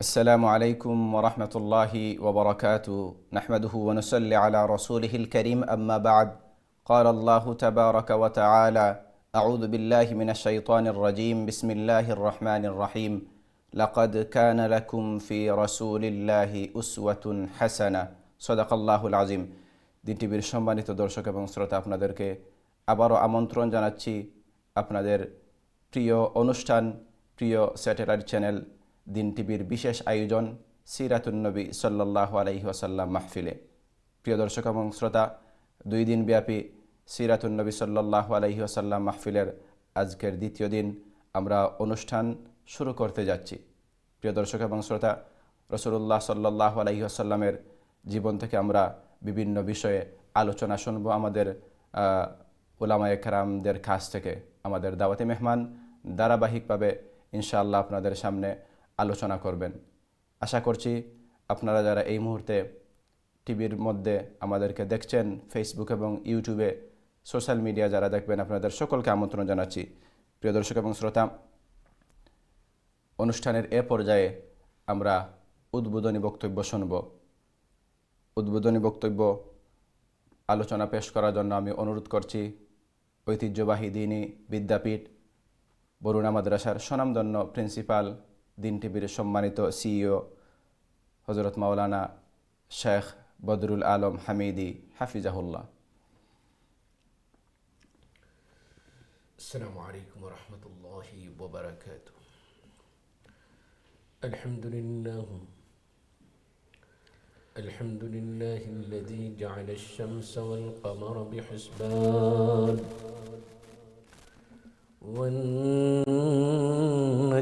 السلام عليكم ورحمة الله وبركاته نحمده ونصلي على رسوله الكريم أما بعد قال الله تبارك وتعالى أعوذ بالله من الشيطان الرجيم بسم الله الرحمن الرحيم لقد كان لكم في رسول الله أسوة حسنة صدق الله العظيم দিন টিভির সম্মানিত দর্শক এবং শ্রোতা আপনাদেরকে আবারও আমন্ত্রণ জানাচ্ছি আপনাদের প্রিয় অনুষ্ঠান প্রিয় স্যাটেলাইট চ্যানেল দিন টিভির বিশেষ আয়োজন সিরাতুন্নবী সাল্লাহ আলহি আসাল্লাম মাহফিলে। প্রিয় দর্শক এবং শ্রোতা, দুই দিন ব্যাপী সিরাতুন্নবী সাল্লাহ আলহি আসাল্লাম মাহফিলের আজকের দ্বিতীয় দিন আমরা অনুষ্ঠান শুরু করতে যাচ্ছি। প্রিয় দর্শক এবং শ্রোতা রসুল্লাহ সাল্লাহ আলহি আসাল্লামের জীবন থেকে আমরা বিভিন্ন বিষয়ে আলোচনা শুনব আমাদের ওলামা একরামদের কাছ থেকে, আমাদের দাওয়াতি মেহমান। ধারাবাহিকভাবে ইনশাআল্লাহ আপনাদের সামনে আলোচনা করবেন। আশা করছি আপনারা যারা এই মুহূর্তে টিভির মধ্যে আমাদেরকে দেখছেন ফেসবুক এবং ইউটিউবে সোশ্যাল মিডিয়া যারা দেখবেন, আপনাদের সকলকে আমন্ত্রণ জানাচ্ছি। প্রিয় দর্শক এবং শ্রোতা, অনুষ্ঠানের এ পর্যায়ে আমরা উদ্বোধনী বক্তব্য শুনব। উদ্বোধনী বক্তব্য আলোচনা পেশ করার জন্য আমি অনুরোধ করছি, ঐতিহ্যবাহী দিনী বিদ্যাপীঠ, বরুণা মাদ্রাসার স্বনামধন্য প্রিন্সিপাল দিন টিভির সম্মানিত সিইও হজরত মাওলানা শেখ বদরুল আলম হামিদি হাফিজাহুল্লাহ السلام عليكم ورحمة الله وبركاته الحمد لله الحمد لله الذي جعل الشمس والقمر بحسبان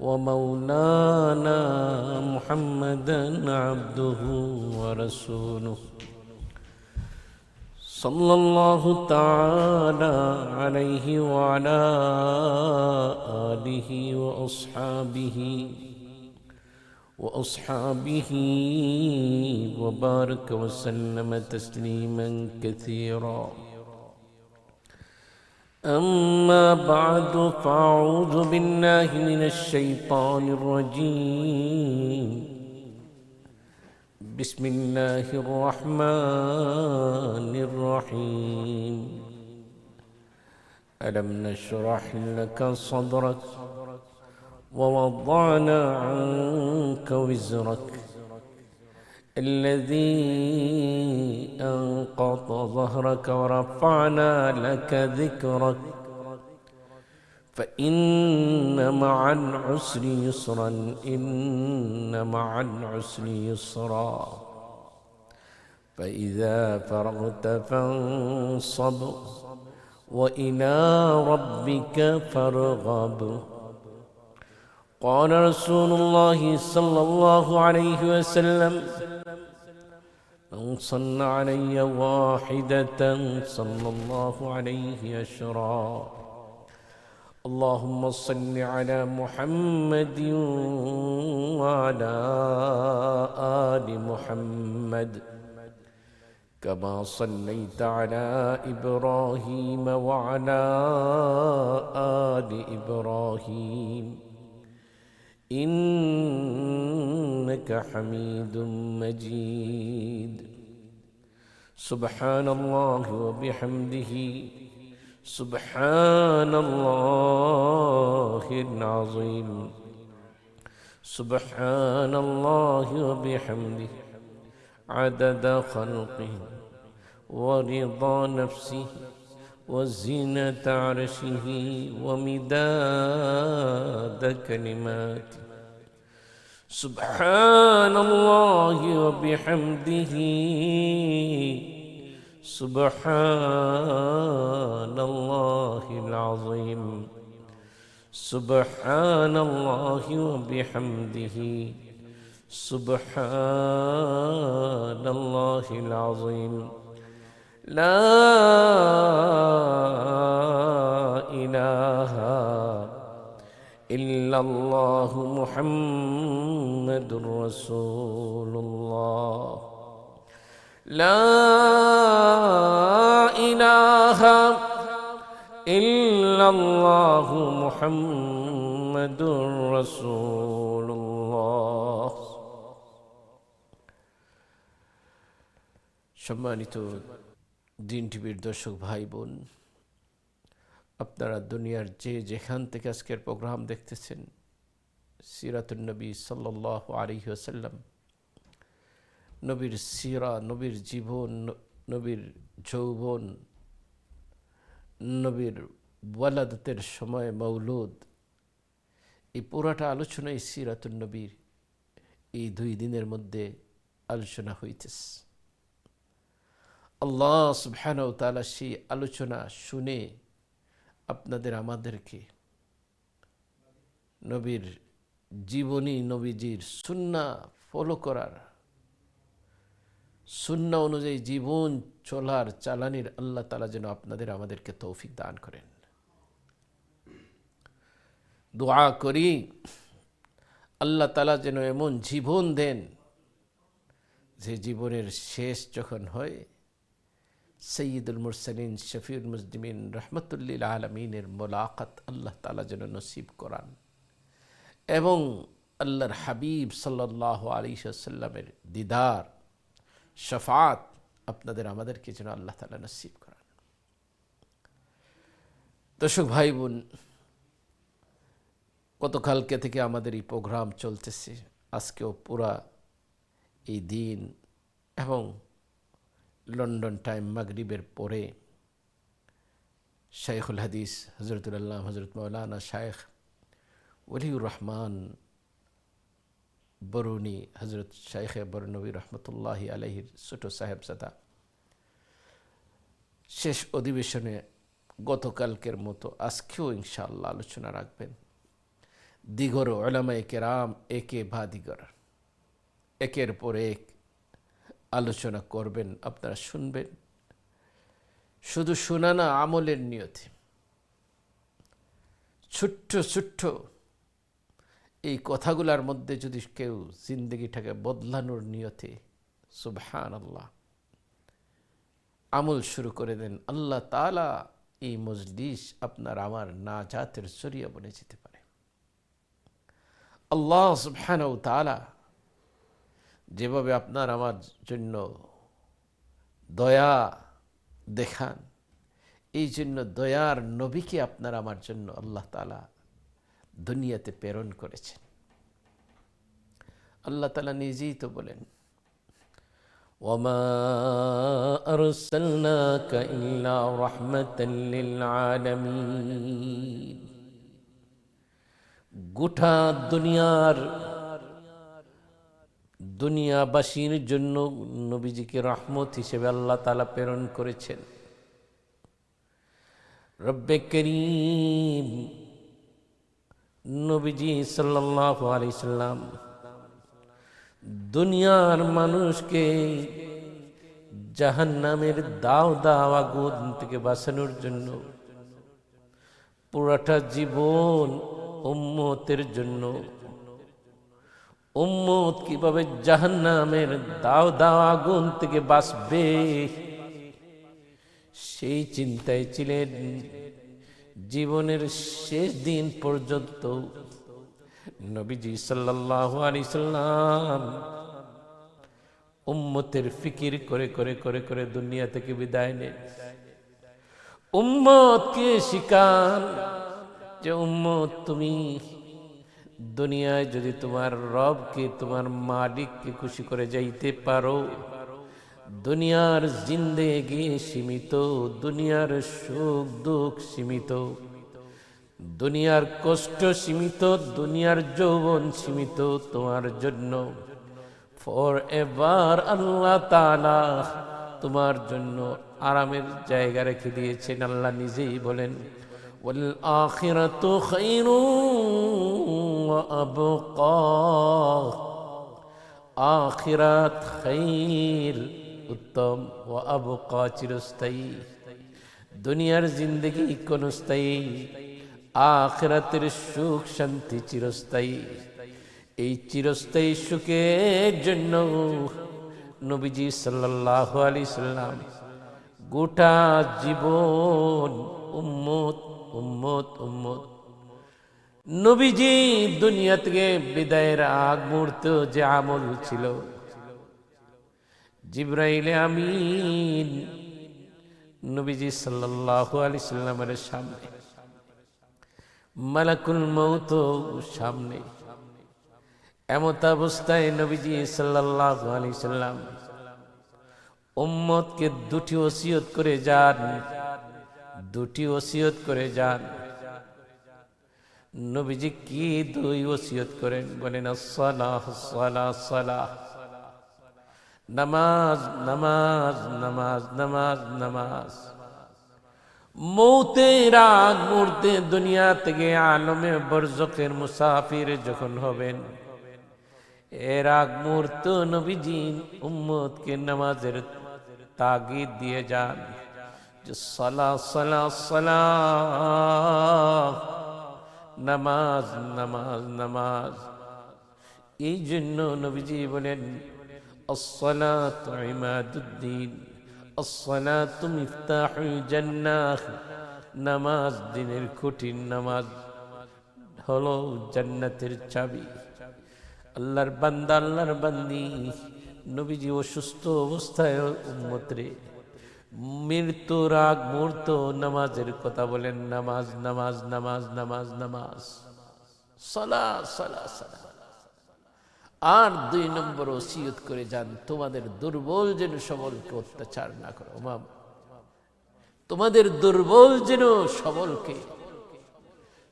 ومولانا محمدا عبده ورسوله. صلى الله تعالى عليه وعلى آله وأصحابه وأصحابه وبارك وسلم تسليما كثيرا. أما بعد فأعوذ بالله من الشيطان الرجيم. بسم الله الرحمن الرحيم. ألم نشرح لك صدرك ووضعنا عنك وزرك الذي أنقض ظهرك ورفعنا لك ذكرك فإن مع العسر يسرا إن مع العسر يسرا. فإذا فرغت فانصب وإلى ربك فارغب. قال رسول الله صلى الله عليه وسلم من صلى علي واحدة صلى الله عليه أشرا اللهم صل على محمد وعلى آل محمد. كما صليت على إبراهيم وعلى آل إبراهيم. إنك حميد مجيد. سبحان الله وبحمده. سبحان الله العظيم. سبحان الله وبحمده. عدد خلقه ورضا نفسه. وزينة عرشه ومداد كلماته. سبحان الله وبحمده. سبحان الله العظيم. سبحان الله وبحمده. سبحان الله العظيم. لا إله إلا الله محمد رسول الله لا إله إلا الله محمد رسول الله সম্মানিত দিন টিভির দর্শক ভাই বোন, আপনারা দুনিয়ার যে যেখান থেকে আজকের প্রোগ্রাম দেখতেছেন সিরাতুল নবী সাল্লাহ আলী আসাল্লাম নবীর সিরা, নবীর জীবন, নবীর যৌবন, নবীর ওয়ালাদতের সময় মৌলুদ, এই পুরাটা আলোচনা এই সিরাতুল নবীর এই দুই দিনের মধ্যে আলোচনা হইতেছে। আল্লাহ সুবহানাহু ওয়া তাআলা সেই আলোচনা শুনে আপনাদের, আমাদেরকে নবীর জীবনী, নবীজির সুন্না ফলো করার, সুন্না অনুযায়ী জীবন চলার চালানির আল্লাহ তালা যেন আপনাদের, আমাদেরকে তৌফিক দান করেন। দোয়া করি, আল্লাহ তালা যেন এমন জীবন দেন যে জীবনের শেষ যখন হয় সৈয়দুল মুরসালিন শফিউল মুসলিমিন রহমতুল্লিল আলমিনের মোলাকাত আল্লাহ তালা যেন নসিব করান। এবং আল্লাহর হাবিব সাল্লাহ আলী সাল্লামের দিদার, শফাত আপনাদের, আমাদেরকে যেন আল্লাহ তালা নসিব করান। দর্শক ভাই বোন, গতকালকে থেকে আমাদের এই প্রোগ্রাম চলতেছে। আজকেও পুরা এই দিন এবং লন্ডন টাইম মাগরিবের পরে শাইখুল হাদিস হজরতুল্লাহ হজরত মৌলানা শায়েখ ওলিউর রহমান বরুণী হজরত শাইখে বরনবী রহমতুল্লাহ আলহির ছোটো সাহেবজাদা। শেষ অধিবেশনে গতকালকের মতো আজকেও ইনশাআল্লাহ আলোচনা রাখবেন। দিগর কেরাম একে বা দিগর, একের পর এক আলোচনা করবেন, আপনারা শুনবেন। শুধু শোনা না, আমলের নিয়তে। ছোট্ট ছোট্ট এই কথাগুলার মধ্যে যদি কেউ জিন্দগিটাকে বদলানোর নিয়তে সুবহান আল্লাহ আমল শুরু করে দেন, আল্লাহ তালা এই মজলিস আপনার আমার না জাতের জরিয়া বনে যেতে পারে। আল্লাহ সুবহান তালা যেভাবে আপনার আমার জন্য দয়া দেখান এই জন্য দয়ার নবীকে আপনার আমার জন্য আল্লাহ তালা দুনিয়াতে প্রেরণ করেছেন আল্লাহ তালা নিজেই তো বলেন وما أرسلناك إلا رحمة للعالمين গোটা দুনিয়ার দুনিয়াবাসীর জন্য নবীজিকে রহমত হিসেবে আল্লাহ তালা প্রেরণ করেছেন। রব্বে করিম নবীজি সাল্লাহ আলি সাল্লাম দুনিয়ার মানুষকে জাহান নামের দাও দাও আগুন থেকে বাঁচানোর জন্য, পুরাটা জীবন উম্মতের জন্য উম্মত কীভাবে জাহান্নামের দাও দাও আগুন থেকে বাঁচবে? সেই চিন্তায় ছিলেন। জীবনের শেষ দিন পর্যন্ত নবীজি সাল্লাহ আলি সাল্লাম উম্মতের ফিকির করে করে করে করে দুনিয়া থেকে বিদায় নেন। উম্মতকে শিকান যে, উম্মত, তুমি দুনিয়ায় যদি তোমার রবকে, তোমার মালিককে খুশি করে যাইতে পারো, দুনিয়ার জিন্দেগি সীমিত, দুনিয়ার সুখ দুঃখ সীমিত, দুনিয়ার কষ্ট সীমিত, দুনিয়ার যৌবন সীমিত তোমার জন্য। ফর এবার আল্লাহ তাআলা তোমার জন্য আরামের জায়গা রেখে দিয়েছেন, আল্লাহ নিজেই বলেন, ওয়াল আখিরাতু খায়রু আবকা আখিরাত খাইর উত্তম ও আবকা চিরস্থায়ী। দুনিয়ার জিন্দগি ক্ষণস্থায়ী। আখিরাতের সুখ শান্তি চিরস্থায়ী। এই চিরস্থায়ী সুখের জন্য নবীজি সাল্লাল্লাহু আলাইহি সাল্লাম গোটা জীবন উম্মত উম্মত উম্মত নবীজি দুনিয়া থেকে বিদায়ের আগ মুহূর্ত যে আমল ছিল। জিব্রাইলে আমিন, নবীজি সাল্লাল্লাহু আলাইহি সাল্লামের সামনে। মালাকুল মৌত সামনে। এমত অবস্থায় নবীজি সাল্লাল্লাহু আলাইহি সাল্লাম উম্মতকে দুটি ওসিয়ত করে যান, দুটি ওসিয়ত করে যান। নবীজি কি দুই ওসিয়ত করেন? বলেন সালাহ সালাহ সালাহ। নামাজ নামাজ নামাজ নামাজ নামাজ। মৌতের আগ মুহূর্তে দুনিয়া থেকে আলমে বরজকের মুসাফির যখন হবেন এর আগ মুহূর্ত নবীজি উম্মতকে নামাজের তাগিদ দিয়ে যান। যে সালা সালা সালা নামাজ নামাজ নামাজ এই জন্য নবীজি বলেন الصلاة عماد الدين الصلاة مفتاح الجنة নামাজ দিনের কঠিন নামাজ হলো জান্নাতের চাবি আল্লাহর বান্দা আল্লাহর বান্দি নবীজি অসুস্থ অবস্থায় উম্মতরে মৃত্যুর আগ মুহূর্ত, নামাজের কথা বলেন, নামাজ নামাজ নামাজ নামাজ নামাজ। সলা সলা সলা। আর দুই নম্বর ওসিয়ত করে যান, তোমাদের দুর্বল যেন সবলকে অত্যাচার না করো। মা তোমাদের দুর্বল যেন সবলকে,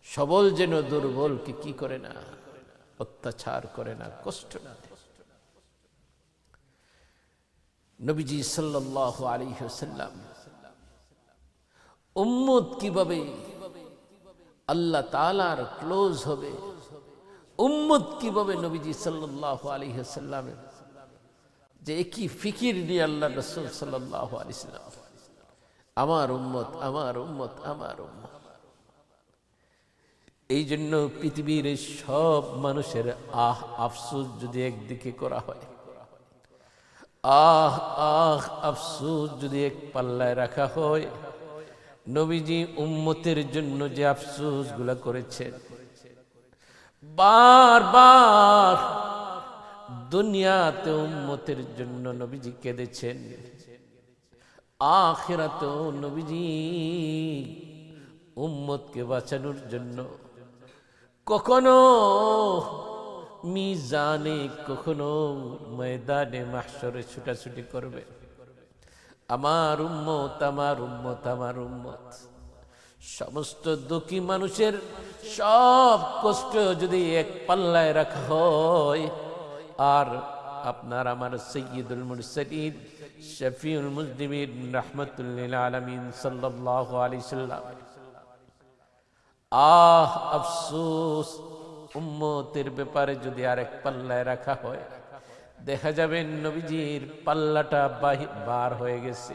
সবল যেন দুর্বলকে কি করে না? অত্যাচার করে না, কষ্ট না দেয়। নবীজি সাল্লাহ আলী সাল্লাম উম্মত কীভাবে? আল্লাহ তালার ক্লোজ হবে। উম্মত কীভাবে নবীজি সাল্লাহ আলী সাল্লামের যে একই ফিকির নিয়ে আল্লাহ রসুল সাল্লাহ আলী সাল্লাম আমার উম্মত আমার উম্মত আমার উম্মত। এই জন্য পৃথিবীর সব মানুষের আহ আফসুস যদি একদিকে করা হয় আহ আহ, আফসুস যদি এক পাল্লায় রাখা হয়, নবীজি উম্মতের জন্য যে আফসুসগুলা করেছেন বারবার দুনিয়াতে উম্মতের জন্য নবীজি কেঁদেছেন। আখেরাতেও নবীজি উম্মতকে বাঁচানোর জন্য কখনো মিজানে কখনো ময়দানে মাসরে ছুটাছুটি করবে। আমার উম্মত আমার উম্মত আমার উম্মত। সমস্ত দুঃখী মানুষের সব কষ্ট যদি এক পাল্লায় রাখা হয়, আর আপনার আমার সৈয়দুল মুরসলিদ শফিউল মুজদিবিন রহমতুল্লিল আলমিন সাল্লাহ আলি সাল্লাম। আহ, আফসোস উম্মতের ব্যাপারে যদি আরেক পাল্লায় রাখা হয়, দেখা যাবে নবীজির পাল্লাটা বার হয়ে গেছে।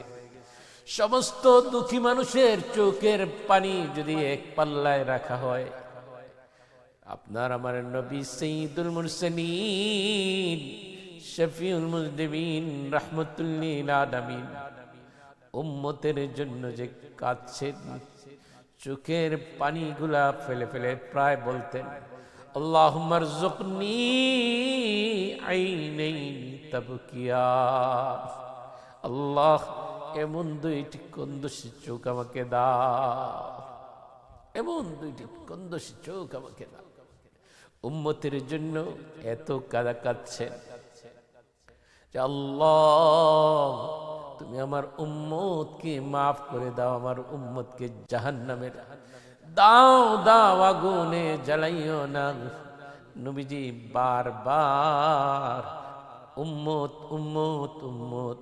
সমস্ত দুঃখী মানুষের চোখের পানি যদি এক পাল্লায় রাখা হয়, আপনার আমার নবী সঈদুল মুরসলিন, শফিউল মুজদিবিন, রহমতুল্লিল আদামিন উম্মতের জন্য যে কাঁদছেন, চোখের পানিগুলা ফেলে ফেলে প্রায় বলতেন। আল্লাহুম্মা রযুকনি আইনাইন তাবকিয়া। আল্লাহ, এমন দুইটি কন্দসি চোখ আমাকে দাও। এমন দুইটি কন্দসি চোখ আমাকে দাও। উম্মতের জন্য এত কাদা কাঁদছেন আল্লাহ, তুমি আমার উম্মতকে মাফ করে দাও, আমার উম্মতকে জাহান্নামের দাও দাও আগুনে জ্বালাইও না। নবীজি বারবার, উম্মত উম্মত উম্মত।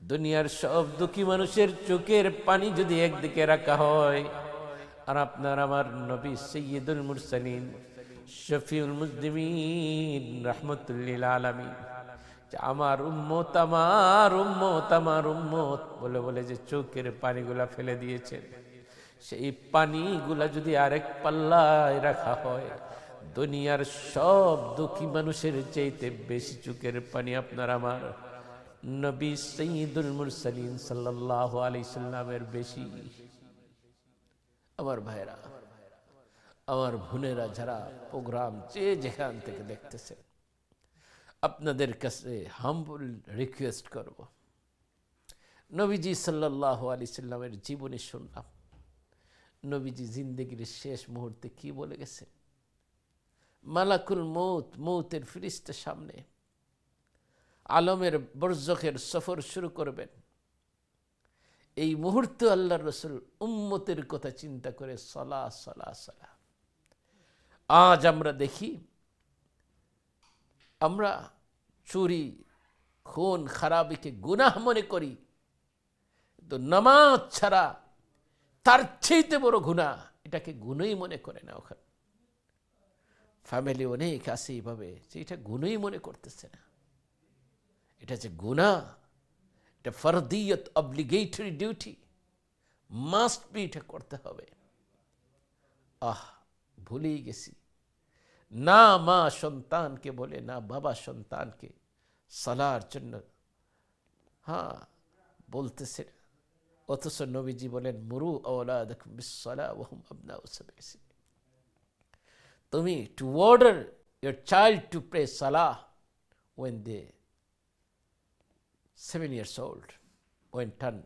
দুনিয়ার সব দুঃখী মানুষের চোখের পানি যদি একদিকে রাখা হয়, আর আপনার আমার নবী সৈয়দুল মুরসালিন, শফিউল মুসলিমিন, রহমতুল্লিল আলমী আমার উম্মত আমার উম্মত আমার উম্মত বলে বলে যে চোখের পানিগুলা ফেলে দিয়েছেন। সেই পানিগুলা যদি আরেক পাল্লায় রাখা হয়, দুনিয়ার সব দুঃখী মানুষের চাইতে বেশি চোখের পানি আপনার আমার। নবী সঈদুল মুরসালিন সাল্লাহ আলি সাল্লামের বেশি। আমার ভাইরা আমার বোনেরা যারা প্রোগ্রাম যে যেখান থেকে দেখতেছে আপনাদের কাছে হাম্বল রিকোয়েস্ট করব। নবীজি সাল্লাহ আলি সাল্লামের জীবনী শুনলাম। নবীজি জিন্দগির শেষ মুহূর্তে কি বলে গেছেন? মালাকুল মৌত মৌতের ফিরিস্তে সামনে। আলমের বর্জকের সফর শুরু করবেন। এই মুহূর্তে আল্লাহ রসুল উম্মতের কথা চিন্তা করে সলা সলা সলা। আজ আমরা দেখি, আমরা চুরি, খুন, খারাপিকে গুনাহ মনে করি। তো নামাজ ছাড়া তার চেয়েতে বড় গুণা এটাকে গুণই মনে করে না ওখানে। ফ্যামিলি অনেক আছে এইভাবে যে এটা গুণই মনে করতেছে না। এটা যে গুণা এটা ফরদিয়ত অব্লিগেটরি ডিউটি মাস্ট বি এটা করতে হবে। আহ, ভুলেই গেছি। না মা সন্তানকে বলে, না বাবা সন্তানকে সালার জন্য। হ্যাঁ বলতেছে না অথচ নবীজি বলেন মুরু আওলাদ বিসলা ওহম আবনা তুমি to order your child to pray Salah when they seven years old, when turn,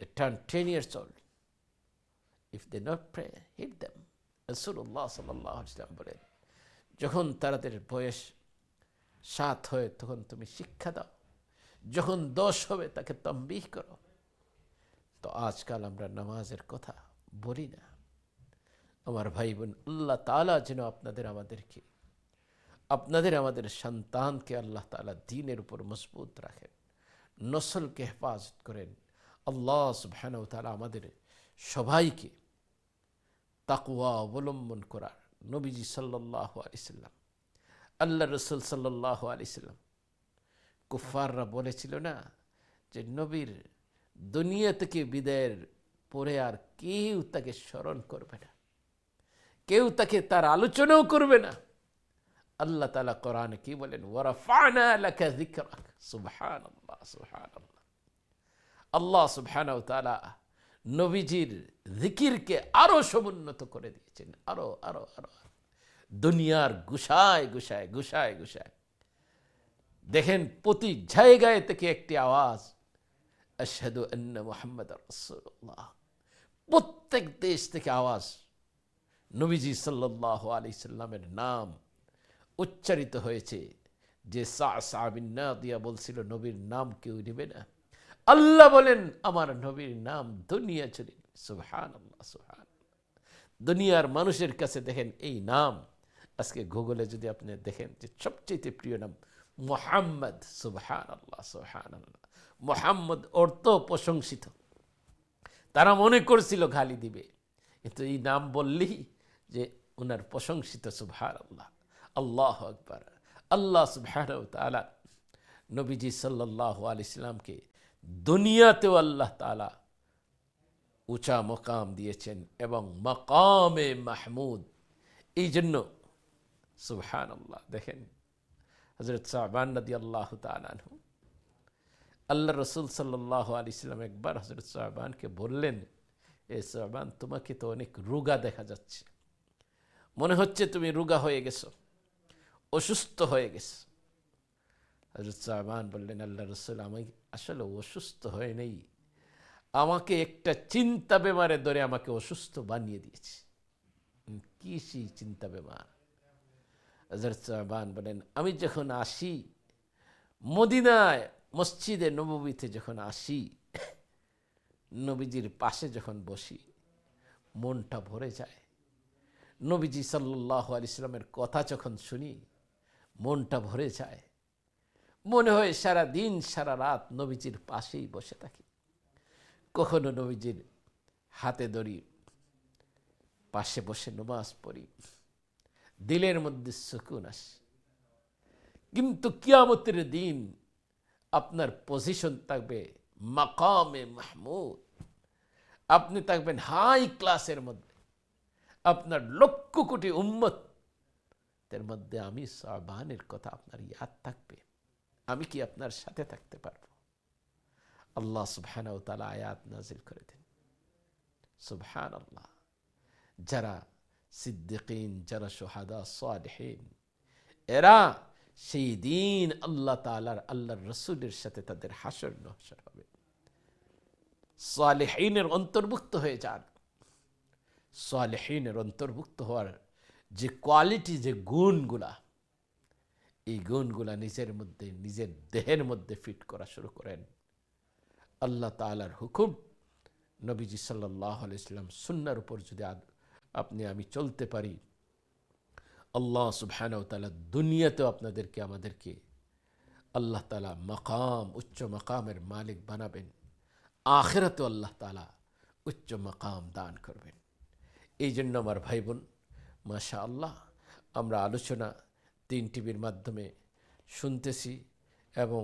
they turn ten years old. If they not pray, hit them. Sallallahu alaihi wasallam বলেন যখন তাদের বয়স সাত হয় তখন তুমি শিক্ষা দাও যখন দশ হবে তাকে তম্বিহ করো তো আজকাল আমরা নামাজের কথা বলি না। আমার ভাই বোন, আল্লাহ তালা যেন আপনাদের আমাদেরকে, আপনাদের আমাদের সন্তানকে আল্লাহ তালা দিনের উপর মজবুত রাখেন, নসলকে হেফাজত করেন। আল্লাহ সুবহানাহু তালা আমাদের সবাইকে তাকুয়া অবলম্বন করার নবীজি সাল্লাহ আলিসাল্লাম আল্লাহ রসুল সাল্লাহ আলিসাল্লাম কুফাররা বলেছিল না যে নবীর দুনিয়া থেকে বিদায়ের পরে আর কেউ তাকে স্মরণ করবে না। কেউ তাকে তার আলোচনাও করবে না। আল্লাহ তালা কোরআন কি বলেন? আল্লাহ সুবহানাহু নবীজির জিকিরকে আরও সমুন্নত করে দিয়েছেন। আরও আরও আরও। দুনিয়ার গুসায় গুসায় গুসায় গুসায়। দেখেন, প্রতি জায়গায় থেকে একটি আওয়াজ আশহাদু আন্না মুহাম্মদ রাসূলুল্লাহ। প্রত্যেক দেশ থেকে আওয়াজ নবীজি সাল্লাল্লাহু আলাইহি সাল্লামের নাম উচ্চারিত হয়েছে। যে সাবিনা দিয়া বলছিল, নবীর নাম কেউ নেবে না? আল্লাহ বলেন, আমার নবীর নাম দুনিয়া চলে সুহান আল্লাহ সুহান দুনিয়ার মানুষের কাছে দেখেন, এই নাম আজকে গুগলে যদি আপনি দেখেন, যে সবচেয়ে প্রিয় নাম মোহাম্মদ সুবহান আল্লাহ সুহান আল্লাহ মোহাম্মদ অর্থ প্রশংসিত। তারা মনে করছিল গালি দিবে। কিন্তু এই নাম বললেই যে ওনার প্রশংসিত সুবহান আল্লাহ আল্লাহ আকবর। আল্লাহ সুবহান তালা নবীজি সাল্লাহ ইসলামকে দুনিয়াতেও আল্লাহ তালা উঁচা মকাম দিয়েছেন এবং মকামে মাহমুদ। এই জন্য সুবহান আল্লাহ দেখেন হজরত সাহবান নদী আল্লাহ তালু আল্লাহ রসুল সাল্লাহ আলি ইসলাম একবার হজরত সাহবানকে বললেন, এ সাহবান, তোমাকে তো অনেক রুগা দেখা যাচ্ছে। মনে হচ্ছে তুমি রুগা হয়ে গেছো, অসুস্থ হয়ে গেছো। হজরত সাহবান বললেন, আল্লাহ রসুল, আমি আসলে অসুস্থ হয়ে নেই। আমাকে একটা চিন্তা বেমারে ধরে আমাকে অসুস্থ বানিয়ে দিয়েছে। কি সেই চিন্তা বেমার? হজরত সাহবান বলেন আমি যখন আসি মদিনায় মসজিদে নববীতে যখন আসি, নবীজির পাশে যখন বসি, মনটা ভরে যায়। নবীজি সাল্লাহ ইসলামের কথা যখন শুনি, মনটা ভরে যায়। মনে হয় সারা দিন, সারা রাত নবীজির পাশেই বসে থাকি। কখনো নবীজির হাতে ধরি, পাশে বসে নমাজ পড়ি, দিলের মধ্যে সুকুন আসে। কিন্তু কিয়ামতের দিন আপনার পজিশন থাকবে মাকামে মাহমুদ। আপনি থাকবেন হাই ক্লাসের মধ্যে। আপনার লক্ষ কোটি উম্মত। এর মধ্যে আমি সাবানের কথা আপনার ইয়াদ থাকবে। আমি কি আপনার সাথে থাকতে পারব? আল্লাহ সুবহানাহু তাআলা আয়াত নাজিল করে দেন। সুবহান আল্লাহ যারা সিদ্দিকিন, যারা সোহাদা সালেহীন, এরা সেই দিন আল্লাহ তালার আল্লাহর রসুলের সাথে তাদের হাসর নহসর হবে। সালেহীনের অন্তর্ভুক্ত হয়ে যান। সালেহীনের অন্তর্ভুক্ত হওয়ার যে কোয়ালিটি যে গুণগুলা, এই গুণগুলা নিজের মধ্যে, নিজের দেহের মধ্যে ফিট করা শুরু করেন। আল্লাহ তালার হুকুম নবীজি সাল্লাহ আলাইসাল্লাম সুন্নার উপর যদি আপনি, আমি চলতে পারি আল্লাহ সুবহানাহু ওয়া তাআলা দুনিয়াতেও আপনাদেরকে, আমাদেরকে আল্লাহ তালা মাকাম, উচ্চ মাকামের মালিক বানাবেন। আখেরাতেও আল্লাহ তালা উচ্চ মাকাম দান করবেন। এই জন্য আমার ভাই বোন মাশা আল্লাহ আমরা আলোচনা তিন টিভির মাধ্যমে শুনতেছি এবং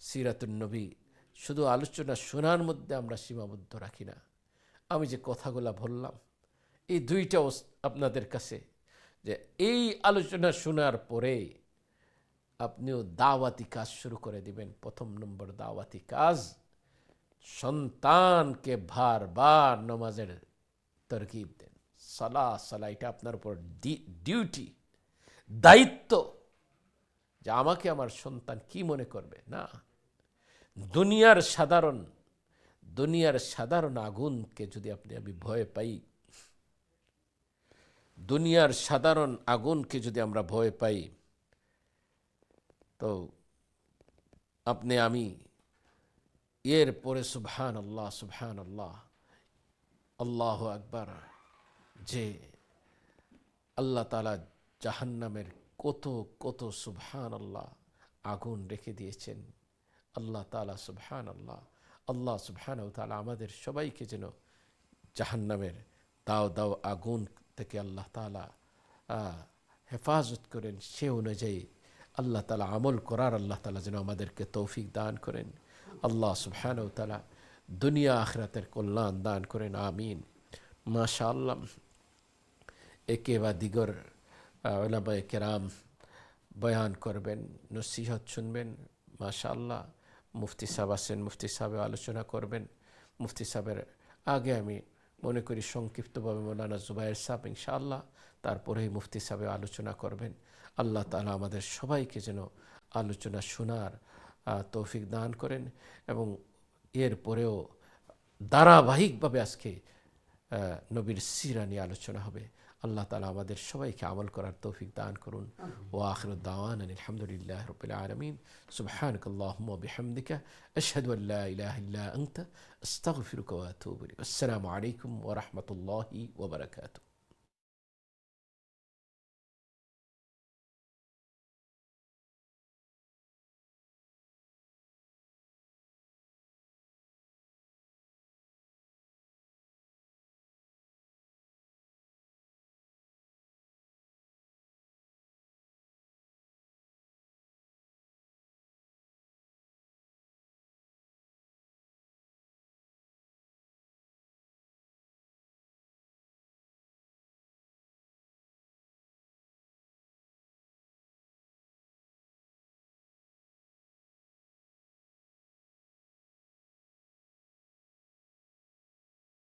সিরাতুন নবী শুধু আলোচনা শোনার মধ্যে আমরা সীমাবদ্ধ রাখি না। আমি যে কথাগুলা বললাম, এই দুইটা আপনাদের কাছে যে এই আলোচনা শোনার পরে আপনিও দাওয়াতি কাজ শুরু করে দিবেন। প্রথম নম্বর দাওয়াতি কাজ, সন্তানকে বারবার নমাজের তরকিব দেন। সালা সালা এটা আপনার উপর ডিউটি, দায়িত্ব যে আমাকে আমার সন্তান কি মনে করবে? না, দুনিয়ার সাধারণ দুনিয়ার সাধারণ আগুনকে যদি আপনি আমি ভয় পাই দুনিয়ার সাধারণ আগুনকে যদি আমরা ভয় পাই, তো আপনি, আমি এর পরে সুবহান আল্লাহ সুবহান আল্লাহ আল্লাহ আকবার, যে আল্লাহ তালা জাহান্নামের কত কত সুবহান আল্লাহ আগুন রেখে দিয়েছেন। আল্লাহ তালা সুবহান আল্লাহ আল্লাহ সুবহান তালা আমাদের সবাইকে যেন জাহান্নামের দাও দাও আগুন থেকে আল্লাহ তালা হেফাজত করেন সে অনুযায়ী আল্লাহ তালা আমল করার আল্লাহ তালা যেন আমাদেরকে তৌফিক দান করেন। আল্লাহ সুবহান তালা দুনিয়া আখরাতের কল্যাণ দান করেন, আমিন। মাশা আল্লাহ একে বা দিগর ওলামায় কেরাম বয়ান করবেন, নসিহত শুনবেন, মাশাআল্লাহ। মুফতি সাহেব আছেন, মুফতি সাহেব আলোচনা করবেন, মুফতি সাহেবের আগে আমি মনে করি সংক্ষিপ্তভাবে মৌলানা জুবাইর সাহেব ইনশাআল্লাহ তারপরেই মুফতি সাহেব আলোচনা করবেন। আল্লাহ তালা আমাদের সবাইকে যেন আলোচনা শোনার তৌফিক দান করেন এবং এর পরেও ধারাবাহিকভাবে আজকে নবীর সিরা নিয়ে আলোচনা হবে। আল্লাহ তালা আমাদের সবাইকে আমল করার তৌফিক দান করুন ও আখর দাওয়ান আলহামদুলিল্লাহ রবিল আলমিন সুবাহানকাল্লাহমদিকা আশহাদুল্লাহ ইলাহিল্লা আংতা আস্তাগফিরুক ওয়াতুবুল আসসালামু আলাইকুম ওরহমতুল্লাহি ওবরাকাতু